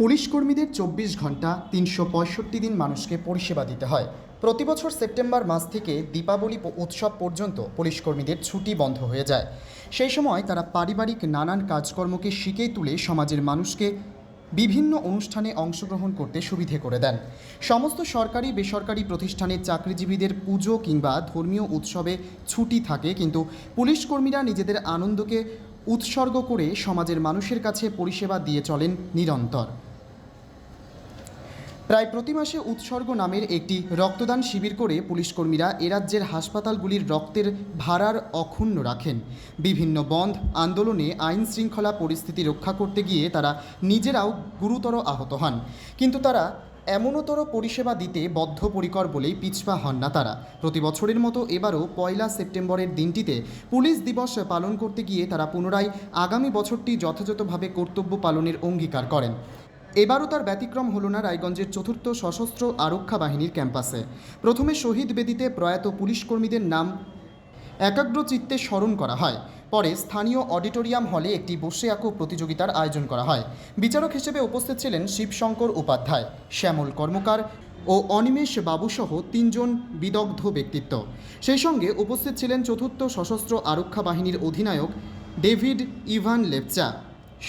Police কর্মীদের চব্বিশ ঘণ্টা তিনশো পঁয়ষট্টি দিন মানুষকে পরিষেবা দিতে হয়। প্রতি বছর সেপ্টেম্বর মাস থেকে দীপাবলি উৎসব পর্যন্ত পুলিশ কর্মীদের ছুটি বন্ধ হয়ে যায়। সেই সময় তারা পারিবারিক নানান কাজকর্মকে শিখে তুলে সমাজের মানুষকে বিভিন্ন অনুষ্ঠানে অংশগ্রহণ করতে সুবিধে করে দেন। সমস্ত সরকারি, বেসরকারি প্রতিষ্ঠানের চাকরিজীবীদের পুজো কিংবা ধর্মীয় উৎসবে ছুটি থাকে, কিন্তু পুলিশ কর্মীরা নিজেদের আনন্দকে উৎসর্গ করে সমাজের মানুষের কাছে পরিষেবা দিয়ে চলেন নিরন্তর। প্রায় প্রতি মাসে উৎসর্গ নামের একটি রক্তদান শিবির করে পুলিশ কর্মীরা এ রাজ্যের হাসপাতালগুলির রক্তের ভাড়ার অক্ষুণ্ণ রাখেন। বিভিন্ন বন্ধ, আন্দোলনে আইন শৃঙ্খলা পরিস্থিতি রক্ষা করতে গিয়ে তারা নিজেরাও গুরুতর আহত হন। কিন্তু তারা এমনতর পরিষেবা দিতে বদ্ধপরিকর বলেই পিছপা হন না তারা। প্রতি বছরের মতো এবারও পয়লা সেপ্টেম্বরের দিনটিতে পুলিশ দিবস পালন করতে গিয়ে তারা পুনরায় আগামী বছরটি যথাযথভাবে কর্তব্য পালনের অঙ্গীকার করেন। এবারও তার ব্যতিক্রম হল না রায়গঞ্জের চতুর্থ সশস্ত্র আরক্ষা বাহিনীর ক্যাম্পাসে। প্রথমে শহীদ বেদিতে প্রয়াত পুলিশ কর্মীদের নাম একাগ্র চিত্তে স্মরণ করা হয়। পরে স্থানীয় অডিটোরিয়াম হলে একটি বসে আঁকো প্রতিযোগিতার আয়োজন করা হয়। বিচারক হিসেবে উপস্থিত ছিলেন শিবশঙ্কর উপাধ্যায়, শ্যামল কর্মকার ও অনিমেষ বাবুসহ তিনজন বিদগ্ধ ব্যক্তিত্ব। সেই সঙ্গে উপস্থিত ছিলেন চতুর্থ সশস্ত্র আরক্ষা বাহিনীর অধিনায়ক ডেভিড ইভান লেপচা,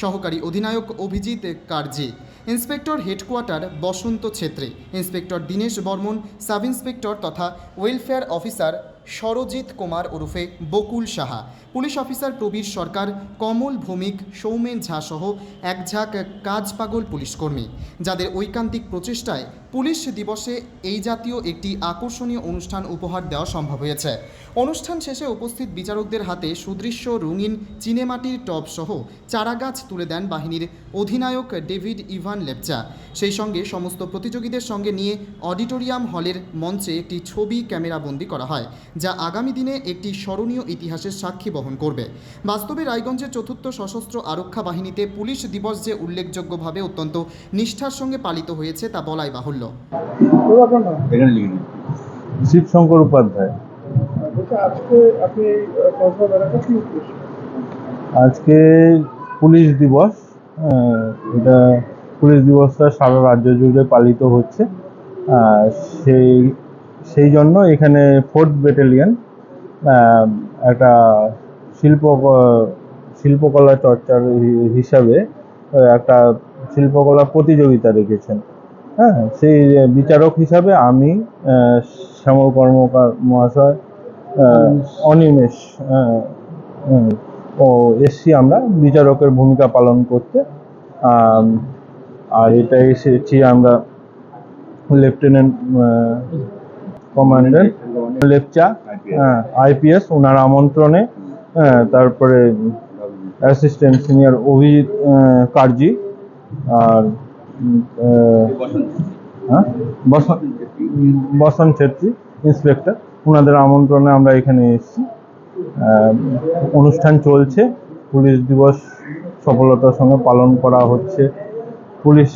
সহকারী অধিনায়ক Abhijit Karji inspector headquarter Basanta Chhetri inspector Dinesh Barman sub inspector তথা ওয়েলফেয়ার অফিসার সরজিৎ কুমার ওরফে বকুল সাহা। পুলিশ অফিসার প্রবীর সরকার, কমল ভৌমিক, সৌমেন ঝা সহ এক ঝাঁক কাজ পাগল পুলিশ কর্মী যাদের ঐকান্তিক প্রচেষ্টায় পুলিশ দিবসে এই জাতীয় একটি আকর্ষণীয় অনুষ্ঠান উপহার দেওয়া সম্ভব হয়েছে। অনুষ্ঠান শেষে উপস্থিত বিচারকদের হাতে সুদৃশ্য রঙিন চিনেমাটির টব সহ চারাগাছ তুলে দেন বাহিনীর অধিনায়ক ডেভিড ইভান লেপচা। সেই সঙ্গে সমস্ত প্রতিযোগীদের সঙ্গে নিয়ে অডিটোরিয়াম হলের মঞ্চে একটি ছবি ক্যামেরাবন্দি করা হয় যা আগামী দিনে একটি স্মরণীয় ইতিহাসের সাক্ষী বহন করবে। বাস্তবে রায়গঞ্জের চতুর্থ সশস্ত্র আরক্ষা বাহিনীতে পুলিশ দিবস যে উল্লেখযোগ্যভাবে অত্যন্ত নিষ্ঠার সঙ্গে পালিত হয়েছে তা বলাই বাহুল্য। শিবশঙ্কর উপাধ্যায়। আজকে পুলিশ দিবস এটা পুলিশ দিবসটা সারা রাজ্য জুড়ে পালিত হচ্ছে। সেই সেই জন্য এখানে ফোর্থ ব্যাটালিয়ন একটা শিল্প শিল্পকলা চর্চার হিসাবে একটা শিল্পকলা প্রতিযোগিতা রেখেছেন। হ্যাঁ সেই বিচারক হিসাবে আমি শ্যামল কর্মকার মহাশয় অনিমেষ ও এসছি আমরা বিচারকের ভূমিকা পালন করতে। আর এটা এসেছি আমরা, লেফটেন্যান্ট কমান্ডেন্ট লেপচা হ্যাঁ আইপিএস ওনার আমন্ত্রণে হ্যাঁ, তারপরে অ্যাসিস্ট্যান্ট সিনিয়র অভিজিৎ কার্জি আর হ্যাঁ বসন্ত বসন্ত ছেত্রী ইন্সপেক্টর ওনাদের আমন্ত্রণে আমরা এখানে এসেছি। অনুষ্ঠান চলছে পুলিশ দিবস সফলতার সঙ্গে পালন করা হচ্ছে। পুলিশ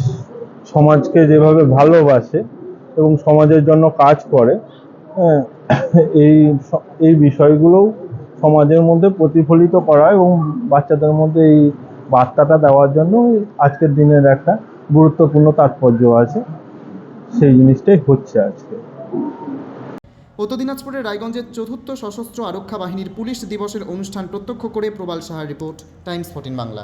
সমাজকে যেভাবে ভালোবাসে এবং সমাজের জন্য কাজ করে হ্যাঁ, এই এই বিষয়গুলোও সমাজের মধ্যে প্রতিফলিত করা এবং বাচ্চাদের মধ্যে এই বার্তাটা দেওয়ার জন্য আজকের দিনের একটা গুরুত্বপূর্ণ তাৎপর্য আছে। সেই জিনিসটাই হচ্ছে আজকে। উত্তর দিনাজপুরের রায়গঞ্জের চতুর্থ সশস্ত্র আরক্ষা বাহিনীর পুলিশ দিবসের অনুষ্ঠান প্রত্যক্ষ করে প্রবাল সাহার রিপোর্ট টাইমস ফোর্টিন বাংলা।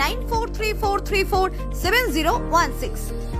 9434347016.